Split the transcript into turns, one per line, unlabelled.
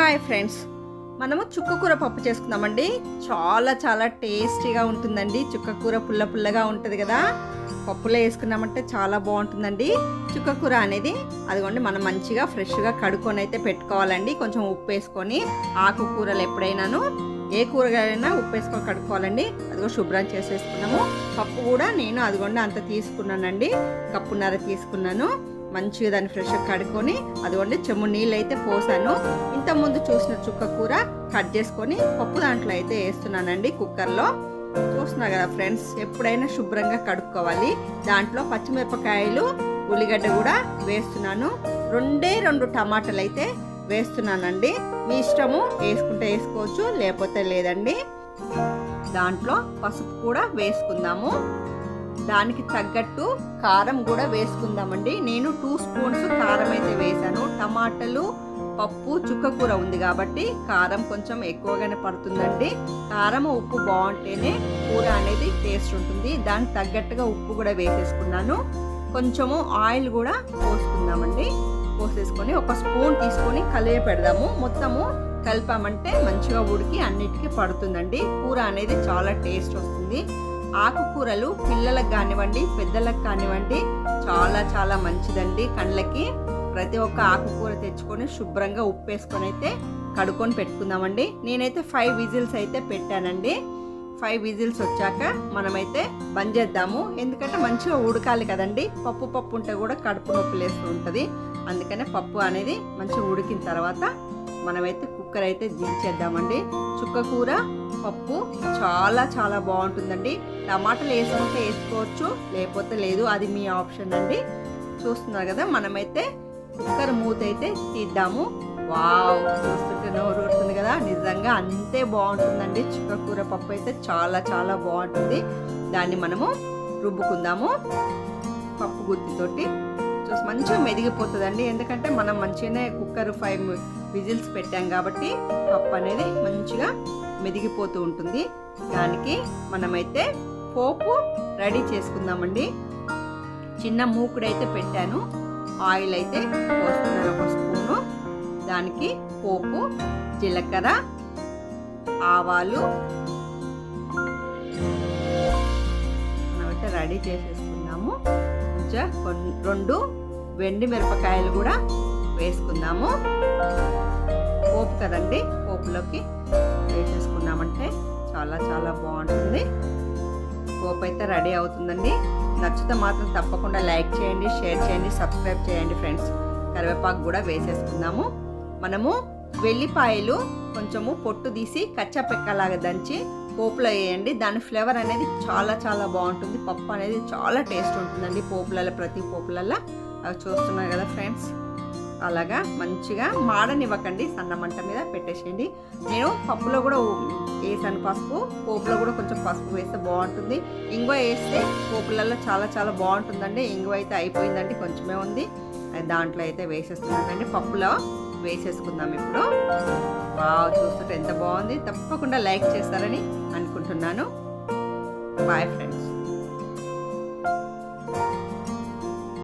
Hi friends. మనము చుక్కకూర పప్పు చేసుకుందామండి. చాలా చాలా టేస్టీగా ఉంటుందండి. చుక్కకూర పుల్ల పుల్లగా ఉంటుంది కదా. పప్పులో వేసుకున్నామంటే చాలా బాగుంటుందండి. చుక్కకూర అనేది అదిగోండి మనం మంచిగా ఫ్రెష్గా కడుక్కొని అయితే పెట్టుకోవాలండి. కొంచెం ఉప్పు వేసుకొని ఆకుకూరలు ఎప్పుడైనాను ఏ కూరగాయలైనా ఉప్పు వేసుకొని కడుక్కోవాలండి. అదిగో శుభ్రం చేసేసుకున్నాము. పప్పు కూడా నేను అదిగోండి అంత తీసుకున్నానండి. కప్పున్నర తీసుకున్నాను. మంచిగా దాన్ని ఫ్రెష్గా కడుక్కొని అదిగోండి చెమ్ము నీళ్ళు అయితే పోసాను. ఇంతకుముందు చూసిన చుక్క కూర కట్ చేసుకొని పప్పు దాంట్లో అయితే వేస్తున్నానండి కుక్కర్లో. చూస్తున్నారు కదా ఫ్రెండ్స్ ఎప్పుడైనా శుభ్రంగా కడుక్కోవాలి. దాంట్లో పచ్చిమిరపకాయలు ఉల్లిగడ్డ కూడా వేస్తున్నాను. రెండే రెండు టమాటాలు అయితే వేస్తున్నానండి. మీ ఇష్టము వేసుకుంటే వేసుకోవచ్చు లేకపోతే లేదండి. దాంట్లో పసుపు కూడా వేసుకుందాము. దానికి తగ్గట్టు కారం కూడా వేసుకుందామండి. నేను టూ స్పూన్స్ కారం అయితే వేసాను. టమాటాలు పప్పు చుక్కకూర ఉంది కాబట్టి కారం కొంచెం ఎక్కువగానే పడుతుందండి. కారం ఉప్పు బాగుంటేనే కూర అనేది టేస్ట్ ఉంటుంది. దానికి తగ్గట్టుగా ఉప్పు కూడా వేసేసుకున్నాను. కొంచెము ఆయిల్ కూడా పోసుకుందామండి. పోసేసుకొని ఒక స్పూన్ తీసుకొని కలిపి పెడదాము. మొత్తము కలిపామంటే మంచిగా ఉడికి అన్నిటికీ పడుతుందండి. కూర అనేది చాలా టేస్ట్ వస్తుంది. ఆకుకూరలు పిల్లలకు కానివ్వండి పెద్దలకు కానివ్వండి చాలా చాలా మంచిదండి. కళ్ళకి ప్రతి ఒక్క ఆకుకూర తెచ్చుకొని శుభ్రంగా ఉప్పు వేసుకొని అయితే కడుక్కొని పెట్టుకుందామండి. నేనైతే ఫైవ్ విజిల్స్ అయితే పెట్టానండి. ఫైవ్ విజిల్స్ వచ్చాక మనమైతే బంద్ చేద్దాము. ఎందుకంటే మంచిగా ఉడకాలి కదండి. పప్పు పప్పు ఉంటే కూడా కడుపు నొప్పి లేస్తూ ఉంటుంది. అందుకనే పప్పు అనేది మంచిగా ఉడికిన తర్వాత మనమైతే కుక్కర్ అయితే దించేద్దామండి చుక్క కూర పప్పు చాలా చాలా బాగుంటుందండి. టమాటాలు వేసుకుంటే వేసుకోవచ్చు లేకపోతే లేదు అది మీ ఆప్షన్ అండి. చూస్తున్నారు కదా మనమైతే కుక్కర్ మూత అయితే తీద్దాము. వావ్ చూస్తుంటే నోరు ఉంటుంది కదా. నిజంగా అంతే బాగుంటుందండి. చిక్కకూర పప్పు అయితే చాలా చాలా బాగుంటుంది. దాన్ని మనము రుబ్బుకుందాము. పప్పు గుత్తితోటి చూసి మంచిగా మెదిగిపోతుందండి. ఎందుకంటే మనం మంచిగానే కుక్కర్ ఫైవ్ విజిల్స్ పెట్టాం కాబట్టి పప్పు అనేది మంచిగా మెదిగిపోతూ ఉంటుంది. దానికి మనమైతే పోపు రెడీ చేసుకుందామండి. చిన్న మూకుడైతే పెట్టాను. ఆయిల్ అయితే పోస్తున్నాను ఒక స్పూను. దానికి పోపు జీలకర్ర ఆవాలు. మనమైతే రెడీ చేసేసుకుందాము కొంచెం కొన్ని రెండు వెండి మిరపకాయలు కూడా వేసుకుందాము. పోపు కదండి పోపులోకి వేసేసుకున్నామంటే చాలా చాలా బాగుంటుంది. పోపు అయితే రెడీ అవుతుందండి. నచ్చితే మాత్రం తప్పకుండా లైక్ చేయండి షేర్ చేయండి సబ్స్క్రైబ్ చేయండి ఫ్రెండ్స్. కరివేపాకు కూడా వేసేసుకుందాము. మనము వెల్లిపాయలు కొంచెము పొట్టు తీసి కచ్చా పెక్కలాగా దంచి పోపులో వేయండి. దాని ఫ్లేవర్ అనేది చాలా చాలా బాగుంటుంది. పప్పు అనేది చాలా టేస్ట్ ఉంటుందండి పోపులలో ప్రతి పోపులలో. అవి చూస్తున్నారు కదా ఫ్రెండ్స్. అలాగా మంచిగా మాడనివ్వకండి సన్న మంట మీద పెట్టేసేయండి. నేను పప్పులో కూడా వేసాను పసుపు. పోపులో కూడా కొంచెం పసుపు వేస్తే బాగుంటుంది. ఇంగువ వేస్తే పోపులలో చాలా చాలా బాగుంటుందండి. ఇంగువ అయితే అయిపోయిందండి కొంచెమే ఉంది. దాంట్లో అయితే వేసేస్తున్నానండి. పప్పులో వేసేసుకుందాం ఇప్పుడు. బాగా చూస్తుంటే ఎంత బాగుంది. తప్పకుండా లైక్ చేస్తారని అనుకుంటున్నాను. Bye friends.